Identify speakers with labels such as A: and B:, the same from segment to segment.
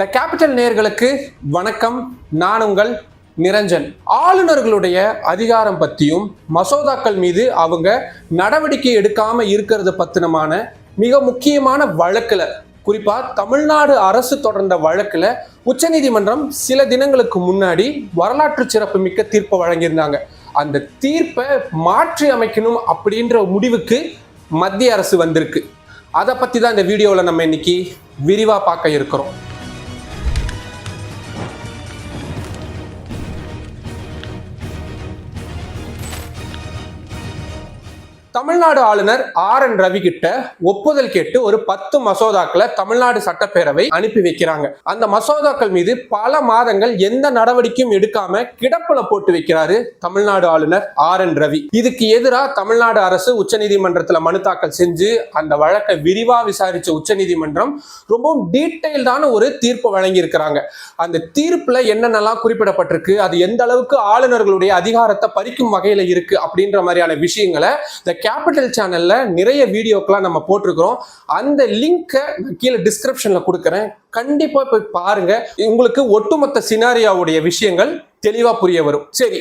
A: The capital நேயர்களுக்கு வணக்கம். நான் உங்கள் நிரஞ்சன். ஆளுநர்களுடைய அதிகாரம் பற்றியும் மசோதாக்கள் மீது அவங்க நடவடிக்கை எடுக்காம இருக்கிறது பத்தினமான மிக முக்கியமான வழக்கில் குறிப்பாக தமிழ்நாடு அரசு தொடர்ந்த வழக்கில் உச்சநீதிமன்றம் சில தினங்களுக்கு முன்னாடி வரலாற்று சிறப்பு மிக்க தீர்ப்பை வழங்கியிருந்தாங்க. அந்த தீர்ப்பை மாற்றி அமைக்கணும் அப்படின்ற முடிவுக்கு மத்திய அரசு வந்திருக்கு. அதை பற்றி தான் இந்த வீடியோவில் நம்ம இன்னைக்கு விரிவாக பார்க்க இருக்கிறோம். தமிழ்நாடு ஆளுநர் ஆர் என் ரவி கிட்ட ஒப்புதல் கேட்டு ஒரு பத்து மசோதாக்களை தமிழ்நாடு சட்டப்பேரவை அனுப்பி வைக்கிறாங்க. அந்த மசோதாக்கள் மீது பல மாதங்கள் எந்த நடவடிக்கையும் எடுக்காம கிடப்புல போட்டு வைக்கிறாரு தமிழ்நாடு ஆளுநர் ஆர் என் ரவி. இதுக்கு எதிராக தமிழ்நாடு அரசு உச்சநீதிமன்றத்தில் மனு தாக்கல் செஞ்சு அந்த வழக்கை விரிவா விசாரிச்ச உச்சநீதிமன்றம் ரொம்பவும் டீட்டெயில்டான ஒரு தீர்ப்பு வழங்கியிருக்கிறாங்க. அந்த தீர்ப்புல என்னென்னலாம் குறிப்பிடப்பட்டிருக்கு அது எந்த அளவுக்கு ஆளுநர்களுடைய அதிகாரத்தை பறிக்கும் வகையில இருக்கு அப்படின்ற மாதிரியான விஷயங்களை கேபிட்டல் சேனலில் நிறைய வீடியோக்கெலாம் நம்ம போட்டிருக்கிறோம். அந்த லிங்கை கீழே டிஸ்கிரிப்ஷனில் கொடுக்குறேன். கண்டிப்பாக போய் பாருங்கள் உங்களுக்கு ஒட்டுமொத்த சினாரியாவுடைய விஷயங்கள் தெளிவாக புரிய வரும். சரி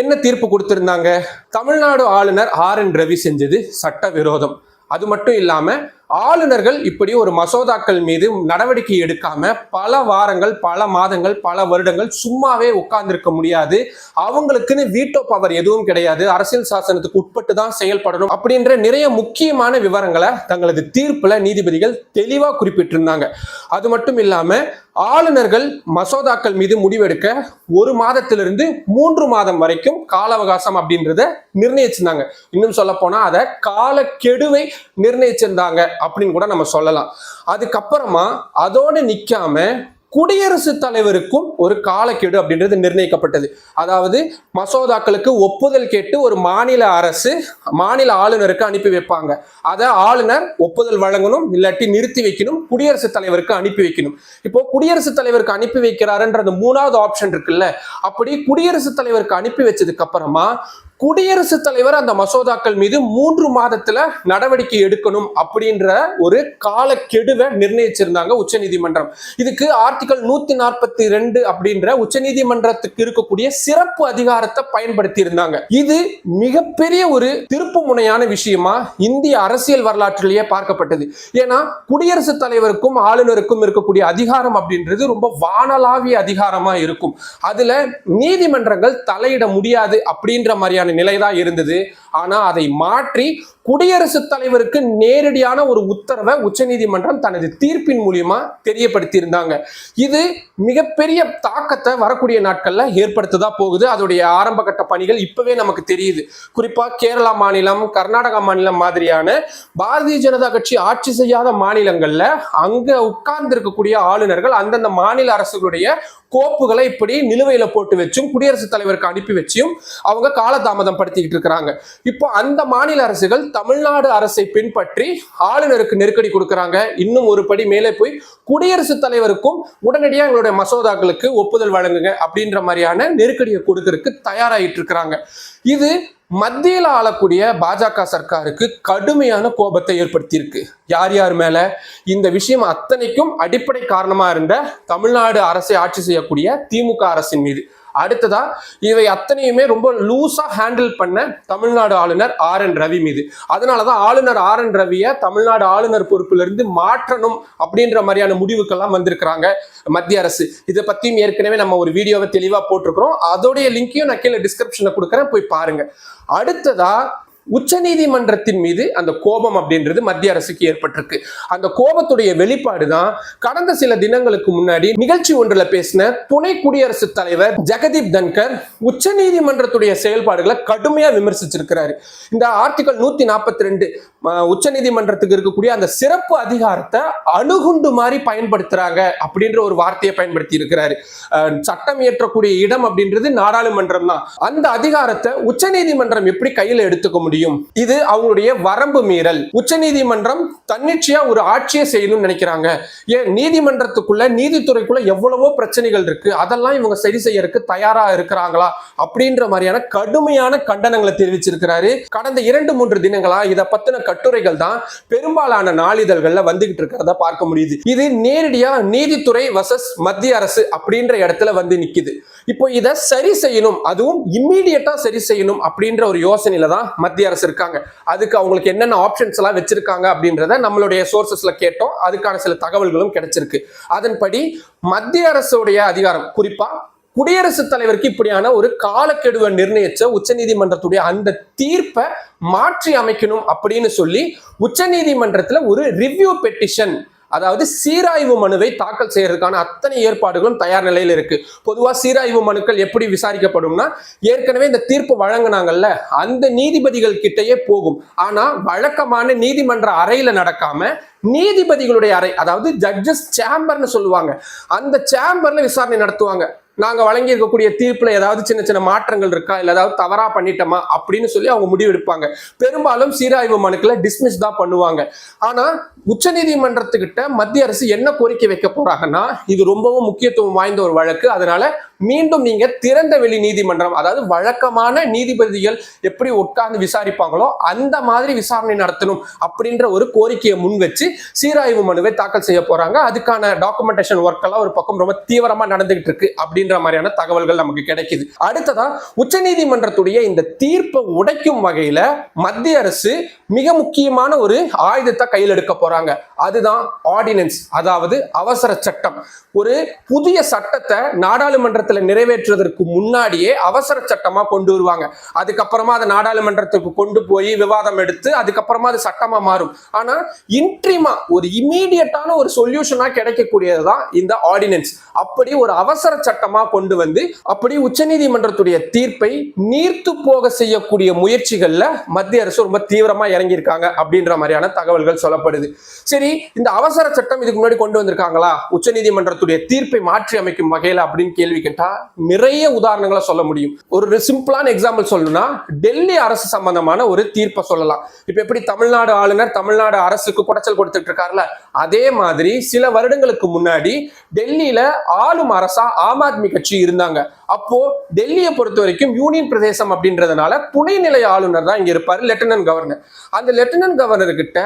A: என்ன தீர்ப்பு கொடுத்துருந்தாங்க? தமிழ்நாடு ஆளுநர் ஆர் என் ரவி செஞ்சது சட்ட விரோதம். அது மட்டும் இல்லாமல் ஆளுநர்கள் இப்படி ஒரு மசோதாக்கள் மீது நடவடிக்கை எடுக்காம பல வாரங்கள் பல மாதங்கள் பல வருடங்கள் சும்மாவே உட்கார்ந்திருக்க முடியாது. அவங்களுக்குன்னு வீட்டோ பவர் எதுவும் கிடையாது. அரசியல் சாசனத்துக்கு உட்பட்டு தான் செயல்படணும் அப்படின்ற நிறைய முக்கியமான விவரங்களை தங்களது தீர்ப்புல நீதிபதிகள் தெளிவா குறிப்பிட்டிருந்தாங்க. அது மட்டும் இல்லாம ஆளுநர்கள் மசோதாக்கள் மீது முடிவெடுக்க ஒரு மாதத்திலிருந்து மூன்று மாதம் வரைக்கும் கால அவகாசம் அப்படின்றத நிர்ணயிச்சிருந்தாங்க. இன்னும் சொல்ல போனா அதை காலக்கெடுவை நிர்ணயிச்சிருந்தாங்க. அப்படின்னு கூட நம்ம சொல்லலாம். அதுக்கப்புறமா அதோடு நிற்காம குடியரசுத் தலைவருக்கும் ஒரு காலக்கெடு அப்படின்றது நிர்ணயிக்கப்பட்டது. அதாவது மசோதாக்களுக்கு ஒப்புதல் கேட்டு ஒரு மாநில அரசு மாநில ஆளுநருக்கு அனுப்பி வைப்பாங்க. அதை ஆளுநர் ஒப்புதல் வழங்கணும் இல்லாட்டி நிறுத்தி வைக்கணும் குடியரசுத் தலைவருக்கு அனுப்பி வைக்கணும். இப்போ குடியரசுத் தலைவருக்கு அனுப்பி வைக்கிறாருன்ற அந்த மூணாவது ஆப்ஷன் இருக்குல்ல. அப்படி குடியரசுத் தலைவருக்கு அனுப்பி வச்சதுக்கு அப்புறமா குடியரசுத் தலைவர் அந்த மசோதாக்கள் மீது மூன்று மாதத்துல நடவடிக்கை எடுக்கணும் அப்படின்ற ஒரு காலக்கெடுவை நிர்ணயிச்சிருந்தாங்க உச்சநீதிமன்றம். இதுக்கு ஆர்டிகல் நூத்தி நாற்பத்தி ரெண்டு அப்படின்ற உச்சநீதிமன்றத்துக்கு இருக்கக்கூடிய சிறப்பு அதிகாரத்தை பயன்படுத்தி இருந்தாங்க இது மிகப்பெரிய ஒரு திருப்பு முனையான விஷயமா இந்திய அரசியல் வரலாற்றிலேயே பார்க்கப்பட்டது. ஏன்னா குடியரசுத் தலைவருக்கும் ஆளுநருக்கும் இருக்கக்கூடிய அதிகாரம் அப்படின்றது ரொம்ப வானலாவிய அதிகாரமா இருக்கும். அதுல நீதிமன்றங்கள் தலையிட முடியாது அப்படின்ற மாதிரியான நிலை தான் இருந்தது. ஆனால் அதை மாற்றி குடியரசுத் தலைவருக்கு நேரடியான ஒரு உத்தரவை உச்சநீதிமன்றம் தனது தீர்ப்பின் மூலியமா தெரியப்படுத்தியிருந்தாங்க. இது மிகப்பெரிய தாக்கத்தை வரக்கூடிய நாட்கள்ல ஏற்படுத்ததா போகுது. அதோடைய ஆரம்ப கட்ட பணிகள் இப்பவே நமக்கு தெரியுது. குறிப்பா கேரளா மாநிலம் கர்நாடகா மாநிலம் மாதிரியான பாரதிய ஜனதா கட்சி ஆட்சி செய்யாத மாநிலங்கள்ல அங்க உட்கார்ந்து இருக்கக்கூடிய ஆளுநர்கள் அந்தந்த மாநில அரசுகளுடைய கோப்புகளை இப்படி நிலுவையில போட்டு வச்சும் குடியரசுத் தலைவருக்கு அனுப்பி வச்சும் அவங்க காலதாமதம் படுத்திக்கிட்டு இருக்கிறாங்க. இப்போ அந்த மாநில அரசுகள் தமிழ்நாடு அரசை பின்பற்றி ஆளுநருக்கு நெருக்கடி கொடுக்குறாங்க. இன்னும் ஒரு படி மேலே போய் குடியரசுத் தலைவருக்கும் உடனடியாக எங்களுடைய மசோதாக்களுக்கு ஒப்புதல் வழங்குங்க அப்படின்ற மாதிரியான நெருக்கடியை கொடுக்கறதுக்கு தயாராகிட்டு இருக்கிறாங்க. இது மத்தியில் ஆளக்கூடிய பாஜக சர்க்காருக்கு கடுமையான கோபத்தை ஏற்படுத்தியிருக்கு. யார் யார் மேல? இந்த விஷயம் அத்தனைக்கும் அடிப்படை காரணமா இருந்த தமிழ்நாடு அரசை ஆட்சி செய்யக்கூடிய திமுக அரசின் மீது. அடுத்ததா இவை அத்தனையுமே ரொம்ப லூஸா ஹேண்டில் பண்ண தமிழ்நாடு ஆளுநர் ஆர் என் ரவி மீது. அதனாலதான் ஆளுநர் ஆர் என் ரவியை தமிழ்நாடு ஆளுநர் பொறுப்பிலிருந்து மாற்றணும் அப்படின்ற மாதிரியான முடிவுக்கெல்லாம் வந்திருக்கிறாங்க மத்திய அரசு. இதை பத்தியும் ஏற்கனவே நம்ம ஒரு வீடியோவை தெளிவா போட்டிருக்கிறோம். அதோடைய லிங்கையும் நான் கீழே டிஸ்கிரிப்ஷன்ல கொடுக்குறேன். போய் பாருங்க. அடுத்ததா உச்சநீதிமன்றத்தின் மீது அந்த கோபம் அப்படின்றது மத்திய அரசுக்கு ஏற்பட்டிருக்கு. அந்த கோபத்துடைய வெளிப்பாடு தான் கடந்த சில தினங்களுக்கு முன்னாடி நிகழ்ச்சி ஒன்றில் பேசின துணை குடியரசுத் தலைவர் ஜெகதீப் தன்கர் உச்சநீதிமன்றத்துடைய செயல்பாடுகளை கடுமையா விமர்சிச்சிருக்கிறாரு. இந்த ஆர்டிகல் நூத்தி நாற்பத்தி ரெண்டு உச்சநீதிமன்றத்துக்கு இருக்கக்கூடிய அந்த சிறப்பு அதிகாரத்தை அணுகுண்டு மாதிரி பயன்படுத்துறாங்க அப்படின்ற ஒரு வார்த்தையை பயன்படுத்தி இருக்கிறாரு. சட்டம் இயற்றக்கூடிய இடம் அப்படின்றது நாடாளுமன்றம் தான். அந்த அதிகாரத்தை உச்சநீதிமன்றம் எப்படி கையில் எடுத்துக்க முடியும்? இது அவங்களுடைய வரம்பு மீறல். உச்சநீதிமன்றம் தன்னிச்சையா ஒரு ஆட்சியை செய்யணும்னு நினைக்கிறாங்க. ஏன்? நீதிமன்றத்துக்குள்ள நீதித்துறைக்குள்ள எவ்வளவோ பிரச்சனைகள் இருக்கு. அதெல்லாம் இவங்க சரி செய்யறதுக்கு தயாரா இருக்கிறாங்களா? அப்படின்ற மாதிரியான கடுமையான கண்டனங்களை தெரிவிச்சிருக்கிறாரு. கடந்த இரண்டு மூன்று தினங்களா இதை பத்தின கட்டுரைகள் தான் பெரும்பாலான நாளிதழ்கள்ல வந்துகிட்டு இருக்கிறத பார்க்க முடியுது. இது நேரடியா நீதித்துறை வசஸ் மத்திய அரசு அப்படின்ற இடத்துல வந்து நிக்குது. இப்போ இதை சரி செய்யணும் அதுவும் இம்மீடியட்டா சரி செய்யணும் அப்படின்ற ஒரு யோசனையில தான் மத்திய அரசு இருக்காங்க. அதுக்கு அவங்களுக்கு என்னென்ன ஆப்ஷன்ஸ் எல்லாம் வச்சிருக்காங்க அப்படின்றத நம்மளுடைய சோர்சஸ்ல கேட்டோம். அதுக்கான சில தகவல்களும் கிடைச்சிருக்கு. அதன்படி மத்திய அரசுடைய அதிகாரம் குறிப்பா குடியரசுத் தலைவருக்கு இப்படியான ஒரு காலக்கெடுவை நிர்ணயிச்ச உச்சநீதிமன்றத்துடைய அந்த தீர்ப்பை மாற்றி அமைக்கணும் அப்படின்னு சொல்லி உச்சநீதிமன்றத்துல ஒரு ரிவ்யூ பெட்டிஷன் அதாவது சீராய்வு மனுவை தாக்கல் செய்யறதுக்கான அத்தனை ஏற்பாடுகளும் தயார் நிலையில் இருக்கு. பொதுவா சீராய்வு மனுக்கள் எப்படி விசாரிக்கப்படும்னா ஏற்கனவே இந்த தீர்ப்பு வழங்கினாங்கல்ல அந்த நீதிபதிகள் கிட்டேயே போகும். ஆனா வழக்கமான நீதிமன்ற அறையில நடக்காம நீதிபதிகளுடைய அறை அதாவது ஜட்ஜஸ் சேம்பர்னு சொல்லுவாங்க அந்த சேம்பர்ல விசாரணை நடத்துவாங்க. நாங்க வழங்கி இருக்கக்கூடிய தீர்ப்புல ஏதாவது சின்ன சின்ன மாற்றங்கள் இருக்கா? இல்ல ஏதாவது தவறா பண்ணிட்டோமா? அப்படின்னு சொல்லி அவங்க முடிவெடுப்பாங்க பெரும்பாலும் சீராய்வு மனுக்களை டிஸ்மிஸ் தான் பண்ணுவாங்க. ஆனா உச்சநீதிமன்றத்துக்கிட்ட மத்திய அரசு என்ன கோரிக்கை வைக்க போறாங்கன்னா இது ரொம்பவும் முக்கியத்துவம் வாய்ந்த ஒரு வழக்கு. அதனால மீண்டும் நீங்க திறந்த வெளி நீதிமன்றம் அதாவது வழக்கமான நீதிபதிகள் எப்படி உட்கார்ந்து விசாரிப்பாங்களோ அந்த மாதிரி விசாரணை நடத்தணும் அப்படின்ற ஒரு கோரிக்கையை முன் வச்சு சீராய்வு மனுவை தாக்கல் செய்ய போறாங்க. அதுக்கான டாக்குமெண்டேஷன் ஒர்க் எல்லாம் ஒரு பக்கம் ரொம்ப தீவிரமா நடந்துகிட்டு இருக்கு அப்படின்ற மாதிரியான தகவல்கள் நமக்கு கிடைக்குது. அடுத்ததா உச்சநீதிமன்றத்துடைய இந்த தீர்ப்பை உடைக்கும் வகையில மத்திய அரசு மிக முக்கியமான ஒரு ஆயுதத்தை கையில் எடுக்க போறாங்க. அதுதான் ஆர்டினன்ஸ் அதாவது அவசர சட்டம். ஒரு புதிய சட்டத்தை நாடாளுமன்ற நாடாளுமன்றத்தில் நிறைவேற்றுவதற்கு முன்னாடியே அவசர சட்டமா கொண்டு வருவாங்க. அதுக்கப்புறமா அதை நாடாளுமன்றத்துக்கு கொண்டு போய் விவாதம் எடுத்து அதுக்கப்புறமா அது சட்டமா மாறும். ஆனா இன்ட்ரிமா ஒரு இம்மீடியட்டான ஒரு சொல்யூஷனா கிடைக்கக்கூடியதுதான் இந்த ஆர்டினன்ஸ் அப்படி ஒரு அவசர சட்டமா கொண்டு வந்து அப்படி உச்சநீதிமன்றத்துடைய தீர்ப்பை நீர்த்து போக செய்யக்கூடிய முயற்சிகள்ல மத்திய அரசு ரொம்ப தீவிரமா இறங்கியிருக்காங்க அப்படின்ற மாதிரியான தகவல்கள் சொல்லப்படுது. சரி இந்த அவசர சட்டம் இதுக்கு முன்னாடி கொண்டு வந்திருக்காங்களா? உச்சநீதிமன்றத்துடைய தீர்ப்பை மாற்றி அமைக்கும் வகையில் அப்படின்னு கேள்வி கேட்டா நிறைய உதாரணங்களை சொல்ல முடியும். ஒரு சிம்பிளான எக்ஸாம்பிள் சொல்லணும்னா டெல்லி அரசு சம்பந்தமான ஒரு தீர்ப்பை சொல்லலாம். இப்ப எப்படி தமிழ்நாடு ஆளுநர் தமிழ்நாடு அரசுக்கு குடைச்சல் கொடுத்துட்டு இருக்காருல அதே மாதிரி சில வருடங்களுக்கு முன்னாடி டெல்லியில ஆளும் அரசா ஆம் ஆத்மி கட்சி இருந்தாங்க. அப்போ டெல்லியை பொறுத்த வரைக்கும் யூனியன் பிரதேசம் அப்படின்றதுனால துணைநிலை ஆளுநர் தான் இங்க இருப்பாரு லெப்டினன்ட் கவர்னர் அந்த லெப்டினன்ட் கவர்னர் கிட்ட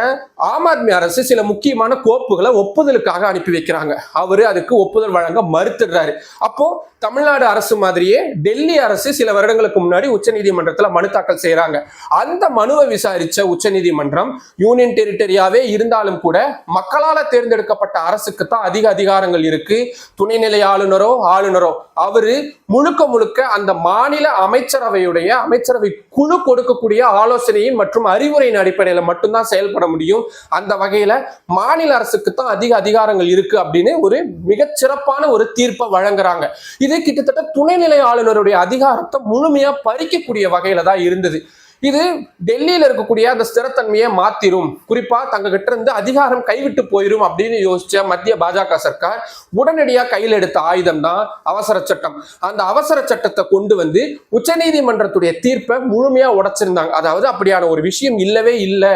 A: ஆம் ஆத்மி அரசு சில முக்கியமான கோப்புகளை ஒப்புதலுக்காக அனுப்பி வைக்கிறாங்க. அவரு அதுக்கு ஒப்புதல் வழங்க மறுத்துடுறாரு. அப்போ தமிழ்நாடு அரசு மாதிரியே டெல்லி அரசு சில வருடங்களுக்கு முன்னாடி உச்சநீதிமன்றத்தில் மனு தாக்கல் செய்யறாங்க அந்த மனுவை விசாரிச்ச உச்சநீதிமன்றம் யூனியன் டெரிட்டரியாவே இருந்தாலும் கூட மக்களால தேர்ந்தெடுக்கப்பட்ட அரசுக்கு தான் அதிக அதிகாரங்கள் இருக்கு. துணைநிலை ஆளுநரோ ஆளுநரோ அவரு முழுக்க முழுக்க அந்த மாநில அமைச்சரவையுடைய அமைச்சரவை குழு கொடுக்கக்கூடிய ஆலோசனையின் மற்றும் அறிவுரையின் அடிப்படையில் மட்டும்தான் செயல்பட முடியும். அந்த வகையில மாநில அரசுக்கு தான் அதிக அதிகாரங்கள் இருக்கு அப்படின்னு ஒரு மிக சிறப்பான ஒரு தீர்ப்பை வழங்குறாங்க. இது கிட்டத்தட்ட துணைநிலை ஆளுநருடைய அதிகாரத்தை முழுமையா பறிக்கக்கூடிய வகையில தான் இருந்தது. இது டெல்லியில இருக்கக்கூடிய அந்த ஸ்திரத்தன்மையை மாத்திரும். குறிப்பா தங்க கிட்ட இருந்து அதிகாரம் கைவிட்டு போயிரும் அப்படின்னு யோசிச்ச மத்திய பாஜக சர்க்கார் உடனடியா கையில் எடுத்த ஆயுதம் தான் அவசர சட்டம். அந்த அவசர சட்டத்தை கொண்டு வந்து உச்சநீதிமன்றத்துடைய தீர்ப்பை முழுமையா உடைச்சிருந்தாங்க. அதாவது அப்படியான ஒரு விஷயம் இல்லவே இல்லை.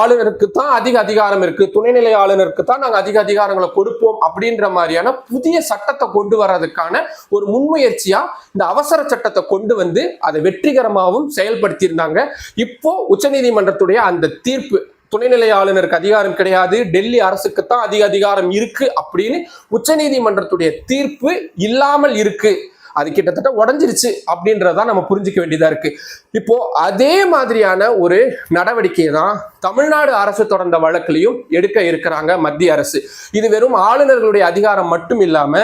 A: ஆளுநருக்கு தான் அதிக அதிகாரம் இருக்கு. துணைநிலை ஆளுநருக்கு தான் நாங்க அதிக அதிகாரங்களை கொடுப்போம் அப்படின்ற மாதிரியான புதிய சட்டத்தை கொண்டு வர்றதுக்கான ஒரு முன்முயற்சியா இந்த அவசர சட்டத்தை கொண்டு வந்து அதை வெற்றிகரமாகவும் செயல்படுத்தியிருந்தாங்க இப்போ உச்சநீதிமன்றத்துடைய அந்த தீர்ப்பு துணைநிலை ஆளுநருக்கு அதிகாரம் கிடையாது டெல்லி அரசுக்கு தான் அதிக அதிகாரம் இருக்கு அப்படின்னு உச்சநீதிமன்றத்துடைய தீர்ப்பு இல்லாமல் இருக்கு. அது கிட்டத்தட்ட உடஞ்சிருச்சு அப்படின்றத நம்ம புரிஞ்சுக்க வேண்டியதா இருக்கு. இப்போ அதே மாதிரியான ஒரு நடவடிக்கையை தான் தமிழ்நாடு அரசு தொடர்ந்த வழக்கிலையும் எடுக்க இருக்கிறாங்க மத்திய அரசு. இது வெறும் ஆளுநர்களுடைய அதிகாரம் மட்டும் இல்லாம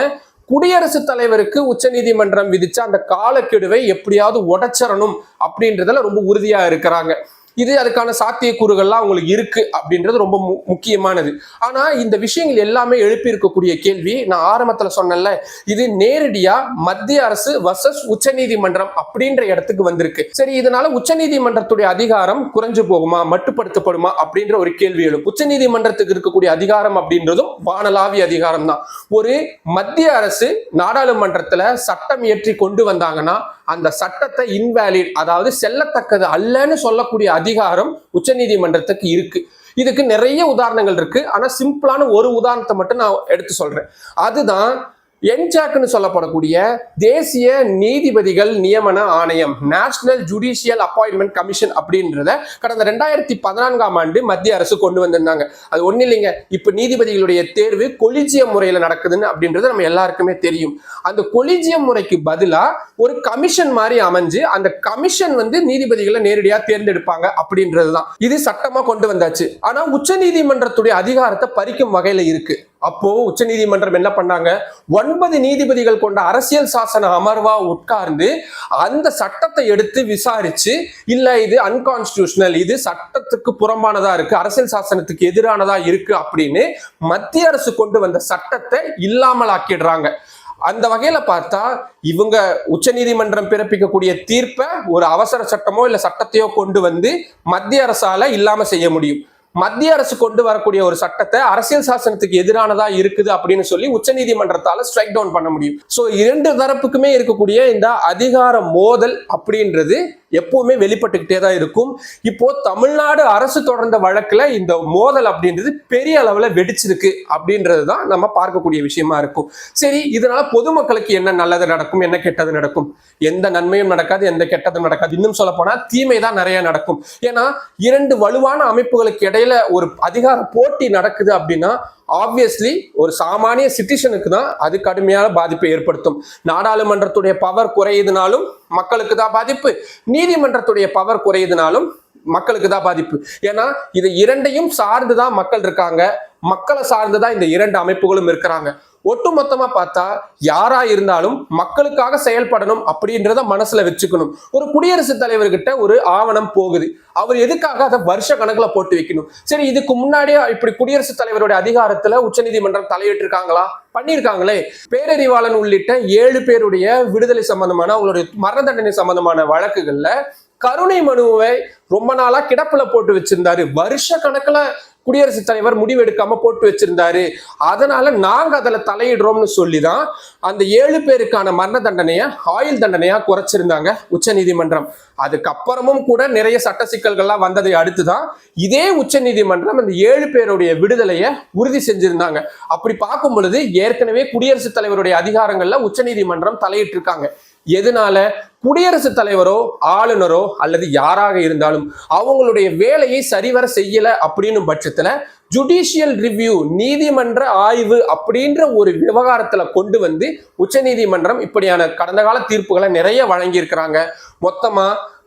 A: குடியரசுத் தலைவருக்கு உச்சநீதிமன்றம் விதிச்ச அந்த காலக்கெடுவை எப்படியாவது உடச்சரணும் அப்படின்றதுல ரொம்ப உறுதியா இருக்கிறாங்க. இது அதுக்கான சாத்தியக்கூறுகள்லாம் அவங்களுக்கு இருக்கு அப்படின்றது ரொம்ப மு- முக்கியமானது. ஆனா இந்த விஷயங்கள் எல்லாமே எழுப்பி இருக்கக்கூடிய கேள்வி நான் ஆரம்பத்துல சொன்னேன்ல இது நேரடியா மத்திய அரசு வர்சஸ் உச்சநீதிமன்றம் அப்படின்ற இடத்துக்கு வந்திருக்கு. சரி இதனால உச்சநீதிமன்றத்துடைய அதிகாரம் குறைஞ்சு போகுமா மட்டுப்படுத்தப்படுமா அப்படின்ற ஒரு கேள்வி எழும். உச்சநீதிமன்றத்துக்கு இருக்கக்கூடிய அதிகாரம் அப்படின்றதும் வானலாவிய அதிகாரம் தான் ஒரு மத்திய அரசு நாடாளுமன்றத்துல சட்டம் இயற்றி கொண்டு வந்தாங்கன்னா அந்த சட்டத்தை இன்வேலிட் அதாவது செல்லத்தக்கது அல்லன்னு சொல்லக்கூடிய அதிகாரம் உச்சநீதிமன்றத்துக்கு இருக்கு. இதுக்கு நிறைய உதாரணங்கள் இருக்கு. ஆனா சிம்பிளான ஒரு உதாரணத்தை மட்டும் நான் எடுத்து சொல்றேன். அதுதான் என்சாக்னு சொல்லப்படக்கூடிய தேசிய நீதிபதிகள் நியமன ஆணையம் நேஷனல் ஜுடிஷியல் அப்பாயின்மெண்ட் கமிஷன் அப்படின்றத கடந்த ரெண்டாயிரத்தி பதினான்காம் ஆண்டு மத்திய அரசு கொண்டு வந்திருந்தாங்க. அது ஒன்றும் இல்லைங்க. இப்போ நீதிபதிகளுடைய தேர்வு கொலிஜியம் முறையில் நடக்குதுன்னு அப்படின்றது நம்ம எல்லாருக்குமே தெரியும். அந்த கொலிஜியம் முறைக்கு பதிலாக ஒரு கமிஷன் மாதிரி அமைஞ்சு அந்த கமிஷன் வந்து நீதிபதிகளை நேரடியாக தேர்ந்தெடுப்பாங்க அப்படின்றது தான் இது சட்டமாக கொண்டு வந்தாச்சு. ஆனால் உச்ச நீதிமன்றத்துடைய அதிகாரத்தை பறிக்கும் வகையில் இருக்கு. அப்போ உச்சநீதிமன்றம் என்ன பண்ணாங்க? ஒன்பது நீதிபதிகள் கொண்ட அரசியல் சாசன அமர்வா உட்கார்ந்து அந்த சட்டத்தை எடுத்து விசாரிச்சு இல்ல இது அன்கான்ஸ்டியூஷனல் இது சட்டத்துக்கு புறம்பானதா இருக்கு அரசியல் சாசனத்துக்கு எதிரானதா இருக்கு அப்படின்னு மத்திய அரசு கொண்டு வந்த சட்டத்தை இல்லாமல் ஆக்கிடுறாங்க அந்த வகையில பார்த்தா இவங்க உச்ச நீதிமன்றம் பிறப்பிக்கக்கூடிய தீர்ப்பை ஒரு அவசர சட்டமோ இல்ல சட்டத்தையோ கொண்டு வந்து மத்திய அரசால இல்லாம செய்ய முடியும். மத்திய அரசு கொண்டு வரக்கூடிய ஒரு சட்டத்தை அரசியல் சாசனத்துக்கு எதிரானதா இருக்குது அப்படின்னு சொல்லி உச்சநீதிமன்றத்தால ஸ்ட்ரைக் டவுன் பண்ண முடியும். சோ இரண்டு தரப்புக்குமே இருக்கக்கூடிய இந்த அதிகார மோதல் அப்படின்றது எப்பவுமே வெளிப்பட்டுக்கிட்டே தான் இருக்கும். இப்போ தமிழ்நாடு அரசு தொடர்ந்த வழக்குல இந்த மோதல் அப்படின்றது பெரிய அளவில் வெடிச்சிருக்கு அப்படின்றது தான் நம்ம பார்க்கக்கூடிய விஷயமா இருக்கும். சரி இதனால பொதுமக்களுக்கு என்ன நல்லது நடக்கும் என்ன கெட்டது நடக்கும்? எந்த நன்மையும் நடக்காது எந்த கெட்டதும் நடக்காது. இன்னும் சொல்ல போனா தீமை தான் நிறைய நடக்கும். ஏன்னா இரண்டு வலுவான அமைப்புகளுக்கு இடையில ஒரு அதிகார போட்டி நடக்குது அப்படின்னா ஆப்வியஸ்லி ஒரு சாமானிய சிட்டிசனுக்கு தான் அது கடுமையான பாதிப்பை ஏற்படுத்தும். நாடாளுமன்றத்துடைய பவர் குறையுதுனாலும் மக்களுக்கு தான் பாதிப்பு. நீதிமன்றத்துடைய பவர் குறையுதுனாலும் மக்களுக்கு தான் பாதிப்பு. ஏன்னா இது இரண்டையும் சார்ந்து தான் மக்கள் இருக்காங்க. மக்களை சார்ந்து தான் இந்த இரண்டு அமைப்புகளும் இருக்கிறாங்க. ஒட்டுமொத்தமா பார்த்தா யாரா இருந்தாலும் மக்களுக்காக செயல்படணும் அப்படின்றத மனசுல வச்சுக்கணும். ஒரு குடியரசுத் தலைவர்கிட்ட ஒரு ஆவணம் போகுது. அவர் எதுக்காக அதை வருஷ கணக்குல போட்டு வைக்கணும்? சரி இதுக்கு முன்னாடியே இப்படி குடியரசுத் தலைவருடைய அதிகாரத்துல உச்சநீதிமன்றம் தலையிட்டிருக்காங்களா? பண்ணியிருக்காங்களே. பேரறிவாளன் உள்ளிட்ட ஏழு பேருடைய விடுதலை சம்பந்தமான அவங்களுடைய மரண தண்டனை சம்பந்தமான வழக்குகள்ல கருணை மனுவை ரொம்ப நாளா கிடப்புல போட்டு வச்சிருந்தாரு. வருஷ கணக்குல குடியரசுத் தலைவர் முடிவெடுக்காம போட்டு வச்சிருந்தாரு. அதனால நாங்க அதுல தலையிடுறோம்னு சொல்லி தான் அந்த ஏழு பேருக்கான மரண தண்டனையை ஆயுள் தண்டனையா குறைச்சிருந்தாங்க உச்ச நீதிமன்றம் அதுக்கப்புறமும் கூட நிறைய சட்ட சிக்கல்கள்லாம் வந்ததை அடுத்துதான் இதே உச்ச நீதிமன்றம் அந்த ஏழு பேருடைய விடுதலையை உறுதி செஞ்சிருந்தாங்க. அப்படி பார்க்கும் பொழுது ஏற்கனவே குடியரசுத் தலைவருடைய அதிகாரங்கள்ல உச்ச நீதிமன்றம் தலையிட்டு இருக்காங்க எதனால குடியரசுத் தலைவரோ ஆளுநரோ அல்லது யாராக இருந்தாலும் அவங்களுடைய வேலையை சரிவர செய்யல அப்படின்னு பட்சத்துல ஜுடிஷியல் ரிவ்யூ நீதிமன்ற ஆய்வு அப்படின்ற ஒரு விவகாரத்துல கொண்டு வந்து உச்சநீதிமன்றம் இப்படியான கடந்த கால தீர்ப்புகளை நிறைய வழங்கியிருக்கிறாங்க. மொத்தமா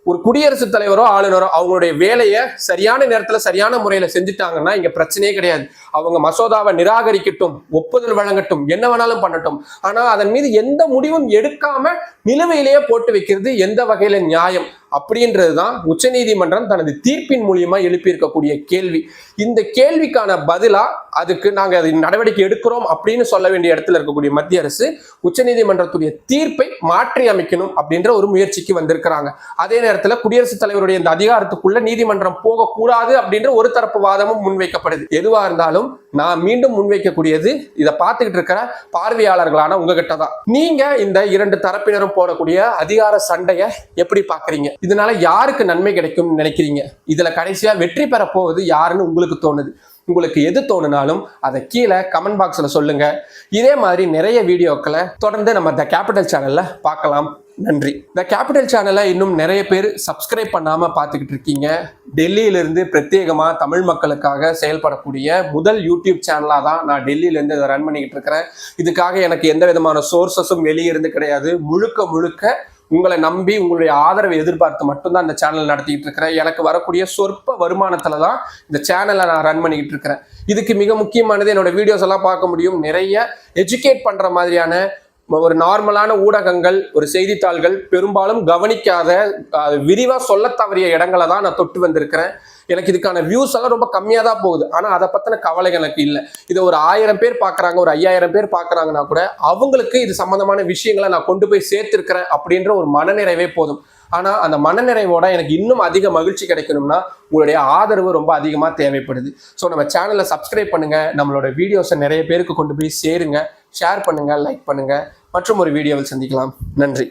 A: ஒரு குடியரசுத் தலைவரோ ஆளுநரோ அவங்களுடைய வேலையை சரியான நேரத்துல சரியான முறையில செஞ்சுட்டாங்கன்னா இங்க பிரச்சனையே கிடையாது. அவங்க மசோதாவை நிராகரிக்கட்டும் ஒப்புதல் வழங்கட்டும் என்ன வேணாலும் பண்ணட்டும். ஆனா அதன் மீது எந்த முடிவும் எடுக்காம நிலுவையிலேயே போட்டு வைக்கிறது எந்த வகையில நியாயம்? அப்படின்றது தான் உச்சநீதிமன்றம் தனது தீர்ப்பின் மூலியமா எழுப்பியிருக்கக்கூடிய கேள்வி. இந்த கேள்விக்கான பதிலா அதுக்கு நாங்க அதை நடவடிக்கை எடுக்கிறோம் அப்படின்னு சொல்ல வேண்டிய இடத்துல இருக்கக்கூடிய மத்திய அரசு உச்சநீதிமன்றத்துடைய தீர்ப்பை மாற்றி அமைக்கணும் அப்படின்ற ஒரு முயற்சிக்கு வந்திருக்கிறாங்க. அதே நேரத்தில் குடியரசுத் தலைவருடைய இந்த அதிகாரத்துக்குள்ள நீதிமன்றம் போகக்கூடாது அப்படின்ற ஒரு தரப்பு வாதமும் முன்வைக்கப்படுது. எதுவா இருந்தாலும் நான் மீண்டும் முன்வைக்கக்கூடியது இதை பார்த்துக்கிட்டு இருக்கிற பார்வையாளர்களான உங்ககிட்ட தான் நீங்க இந்த இரண்டு தரப்பினரும் போடக்கூடிய அதிகார சண்டையை எப்படி பாக்குறீங்க இதனால யாருக்கு நன்மை கிடைக்கும்னு நினைக்கிறீங்க? இதுல கடைசியா வெற்றி பெற போவது யாருன்னு உங்களுக்கு தோணுது? உங்களுக்கு எது தோணுனாலும் அதை கீழே கமெண்ட் பாக்ஸில் சொல்லுங்க. இதே மாதிரி நிறைய வீடியோக்களை தொடர்ந்து நம்ம த கேபிட்டல் சேனல்ல பார்க்கலாம். நன்றி. த கேபிட்டல் சேனலை இன்னும் நிறைய பேர் சப்ஸ்கிரைப் பண்ணாம பார்த்துக்கிட்டு இருக்கீங்க. டெல்லியிலிருந்து பிரத்யேகமாக தமிழ் மக்களுக்காக செயல்படக்கூடிய முதல் யூடியூப் சேனலாக தான் நான் டெல்லியிலேருந்து இதை ரன் பண்ணிக்கிட்டு இருக்கிறேன். இதுக்காக எனக்கு எந்த விதமான சோர்சஸும் வெளியே இருந்து கிடையாது. முழுக்க முழுக்க உங்களை நம்பி உங்களுடைய ஆதரவை எதிர்பார்த்து மட்டும்தான் இந்த சேனல் நடத்திட்டு இருக்கிறேன். எனக்கு வரக்கூடிய சொற்ப வருமானத்துல தான் இந்த சேனலை நான் ரன் பண்ணிக்கிட்டு இருக்கிறேன். இதுக்கு மிக முக்கியமானது என்னோட வீடியோஸ் எல்லாம் பார்க்க முடியும். நிறைய எஜுகேட் பண்ற மாதிரியான ஒரு நார்மலான ஊடகங்கள் ஒரு செய்தித்தாள்கள் பெரும்பாலும் கவனிக்காத விரிவாக சொல்ல தவறிய இடங்களை தான் நான் தொட்டு வந்திருக்கிறேன். எனக்கு இதுக்கான வியூஸ் எல்லாம் ரொம்ப கம்மியாக தான் போகுது. ஆனால் அதை பற்றின கவலை எனக்கு இல்லை. இதை ஒரு ஆயிரம் பேர் பார்க்குறாங்க ஒரு ஐயாயிரம் பேர் பார்க்குறாங்கன்னா கூட அவங்களுக்கு இது சம்மந்தமான விஷயங்களை நான் கொண்டு போய் சேர்த்துருக்கிறேன் அப்படின்ற ஒரு மனநிறைவே போதும். ஆனால் அந்த மனநிறைவோட எனக்கு இன்னும் அதிக மகிழ்ச்சி கிடைக்கணும்னா உங்களுடைய ஆதரவு ரொம்ப அதிகமாக தேவைப்படுது. ஸோ நம்ம சேனலை சப்ஸ்கிரைப் பண்ணுங்கள் நம்மளோட வீடியோஸை நிறைய பேருக்கு கொண்டு போய் சேருங்க. ஷேர் பண்ணுங்கள் லைக் பண்ணுங்கள் மற்றும் ஒரு வீடியோவில் சந்திக்கலாம். நன்றி.